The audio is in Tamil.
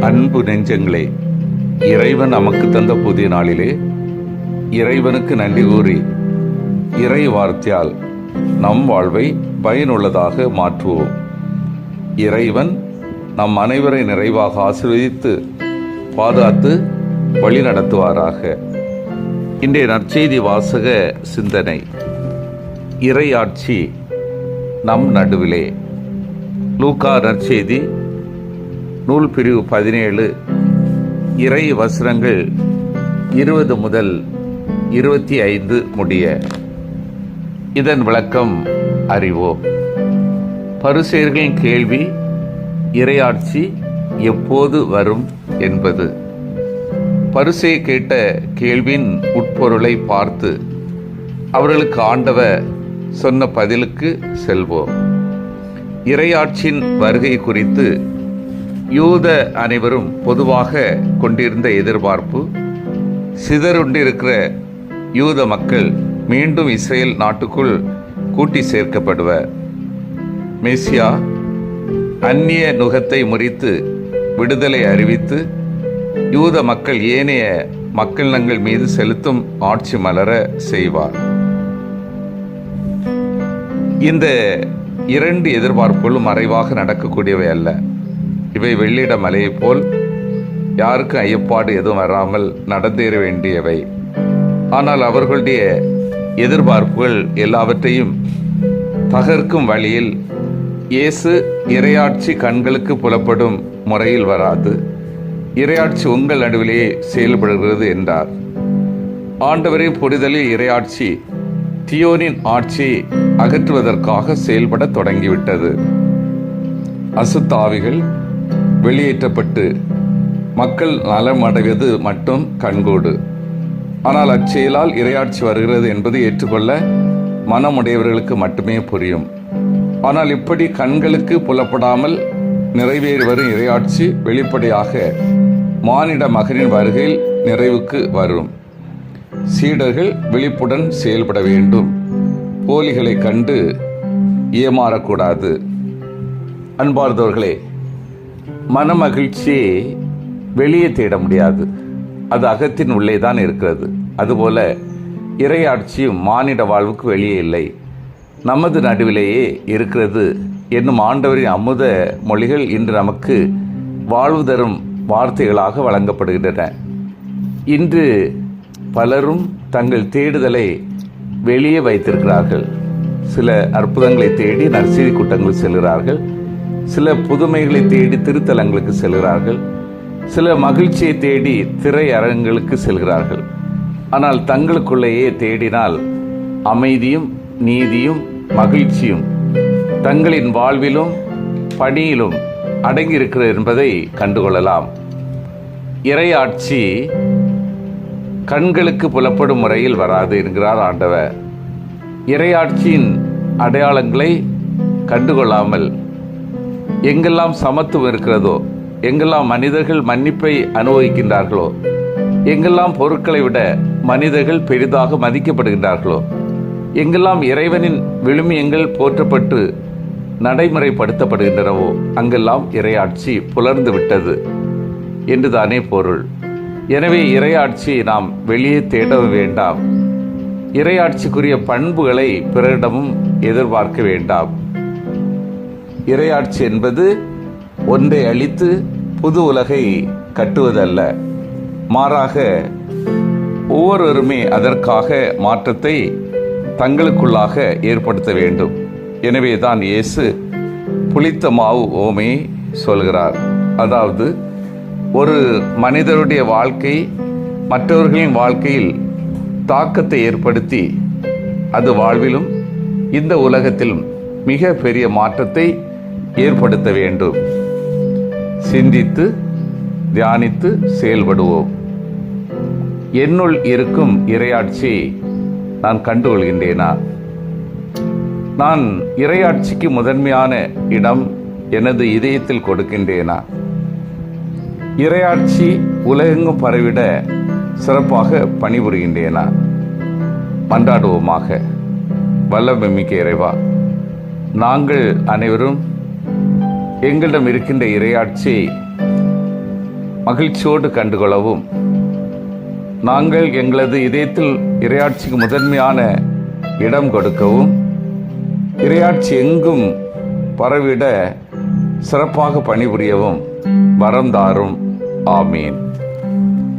அன்பு நெஞ்சங்களே இறைவன் நமக்கு தந்த புதிய நாளிலே இறைவனுக்கு நன்றி கூறி இறை வார்த்தையால் நம் வாழ்வை பயனுள்ளதாக மாற்றுவோம். இறைவன் நம் அனைவரை நிறைவாக ஆசீர்வதித்து பாதுகாத்து வழி நடத்துவாராக. இன்றைய நற்செய்தி வாசக சிந்தனை இறையாட்சி நம் நடுவிலே. லூக்கா நற்செய்தி நூல் பிரிவு பதினேழு. இறை வசனங்கள் இருபது முதல் இருபத்தி ஐந்து முடிய. இதன் விளக்கம் அறிவோம். பரிசெயர்களின் கேள்வி இறையாட்சி எப்போது வரும் என்பது. பரிசை கேட்ட கேள்வியின் உட்பொருளை பார்த்து அவர்களுக்கு ஆண்டவர் சொன்ன பதிலுக்கு செல்வோம். இறையாட்சியின் வருகை குறித்து யூத அனைவரும் பொதுவாக கொண்டிருந்த எதிர்பார்ப்பு சிதறுண்டிருக்கிற யூத மக்கள் மீண்டும் இஸ்ரேல் நாட்டுக்குள் கூட்டி சேர்க்கப்படுவர். மெசியா அந்நிய நுகத்தை முறித்து விடுதலை அறிவித்து யூத மக்கள் ஏனைய மக்களினங்கள் மீது செலுத்தும் ஆட்சி மலர செய்வார். இந்த இரண்டு எதிர்பார்ப்புகளும் மறைவாக நடக்கக்கூடியவை அல்ல. இவை வெள்ளிட மலையைப் போல் யாருக்கும் ஐயப்பாடு எதுவும் வராமல் நடந்தேற வேண்டியவை. ஆனால் அவர்களுடைய எதிர்பார்ப்புகள் எல்லாவற்றையும் தகர்க்கும் வழியில் இயேசு இரையாட்சி கண்களுக்கு புலப்படும் முறையில் வராது. இரையாட்சி உங்கள் நடுவிலேயே செயல்படுகிறது என்றார். ஆண்டவரின் புரிதலில் இரையாட்சி தியோனின் ஆட்சியை அகற்றுவதற்காக செயல்பட தொடங்கிவிட்டது. அசுத்தாவிகள் வெளியேற்றப்பட்டு மக்கள் நலமடைவது மட்டும் கண்கூடு. ஆனால் அச்செயலால் இரையாட்சி வருகிறது என்பது ஏற்றுக்கொள்ள மனமுடையவர்களுக்கு மட்டுமே புரியும். ஆனால் இப்படி கண்களுக்கு புலப்படாமல் நிறைவேறி வரும் இரையாட்சி வெளிப்படையாக மானிட மகனின் வருகையில் நிறைவுக்கு வரும். சீடர்கள் விழிப்புடன் செயல்பட வேண்டும். போலிகளை கண்டு ஏமாறக்கூடாது. அன்பார்ந்தவர்களே மனமகிழ்ச்சியை வெளியே தேட முடியாது. அது அகத்தின் உள்ளே தான் இருக்கிறது. அதுபோல இறையாட்சியும் மானிட வாழ்வுக்கு வெளியே இல்லை. நமது நடுவிலேயே இருக்கிறது என்னும் ஆண்டவரின் அமுத மொழிகள் இன்று நமக்கு வாழ்வு தரும் வார்த்தைகளாக வழங்கப்படுகின்றன. இன்று பலரும் தங்கள் தேடுதலை வெளியே வைத்திருக்கிறார்கள். சில அற்புதங்களை தேடி நற்செய்தி கூட்டங்கள் செல்கிறார்கள். சில புதுமைகளை தேடி திருத்தலங்களுக்கு செல்கிறார்கள். சில மகிழ்ச்சியை தேடி திரையரங்குகளுக்கு செல்கிறார்கள். ஆனால் தங்களுக்குள்ளேயே தேடினால் அமைதியும் நீதியும் மகிழ்ச்சியும் தங்களின் வாழ்விலும் பணியிலும் அடங்கியிருக்கிறது என்பதை கண்டுகொள்ளலாம். இறையாட்சி கண்களுக்கு புலப்படும் முறையில் வராது என்கிறார் ஆண்டவர். இறையாட்சியின் அடையாளங்களை கண்டுகொள்ளாமல் எங்கெல்லாம் சமத்துவம் இருக்கிறதோ எங்கெல்லாம் மனிதர்கள் மன்னிப்பை அனுபவிக்கின்றார்களோ எங்கெல்லாம் பொருட்களை விட மனிதர்கள் பெரிதாக மதிக்கப்படுகின்றார்களோ எங்கெல்லாம் இறைவனின் விழுமியங்கள் போற்றப்பட்டு நடைமுறைப்படுத்தப்படுகின்றனவோ அங்கெல்லாம் இறையாட்சி புலர்ந்து விட்டது என்றுதானே பொருள். எனவே இறையாட்சியை நாம் வெளியே தேட வேண்டாம். இறையாட்சிக்குரிய பண்புகளை பிறரிடமும் எதிர்பார்க்க வேண்டாம். இறையாட்சி என்பது ஒன்றை அழித்து புது உலகை கட்டுவதல்ல. மாறாக ஒவ்வொருவருமே அதற்காக மாற்றத்தை தங்களுக்குள்ளாக ஏற்படுத்த வேண்டும். எனவே தான் இயேசு புளித்த மாவு ஓமையை சொல்கிறார். அதாவது ஒரு மனிதருடைய வாழ்க்கை மற்றவர்களின் வாழ்க்கையில் தாக்கத்தை ஏற்படுத்தி அது வாழ்விலும் இந்த உலகத்திலும் மிக பெரிய மாற்றத்தை ஏற்படுத்த வேண்டும். சிந்தித்து தியானித்து செயல்படுவோம். என்னுள் இருக்கும் இரையாட்சி நான் கண்டுகொள்கின்றேனா? நான் இரையாட்சிக்கு முதன்மையான இடம் எனது இதயத்தில் கொடுக்கின்றேனா? இரையாட்சி உலகெங்கும் பரவிட சிறப்பாக பணிபுரிகின்றேனா? மன்றாடுவோமாக. வல்லமிக்க இறைவா நாங்கள் அனைவரும் எங்களிடம் இருக்கின்ற இரையாட்சி மகிழ்ச்சியோடு கண்டுகொள்ளவும். நாங்கள் எங்களது இதயத்தில் இரையாட்சிக்கு முதன்மையான இடம் கொடுக்கவும் இரையாட்சி எங்கும் பரவிட சிறப்பாக பணிபுரியவும் வரம் தாரும். ஆமீன்.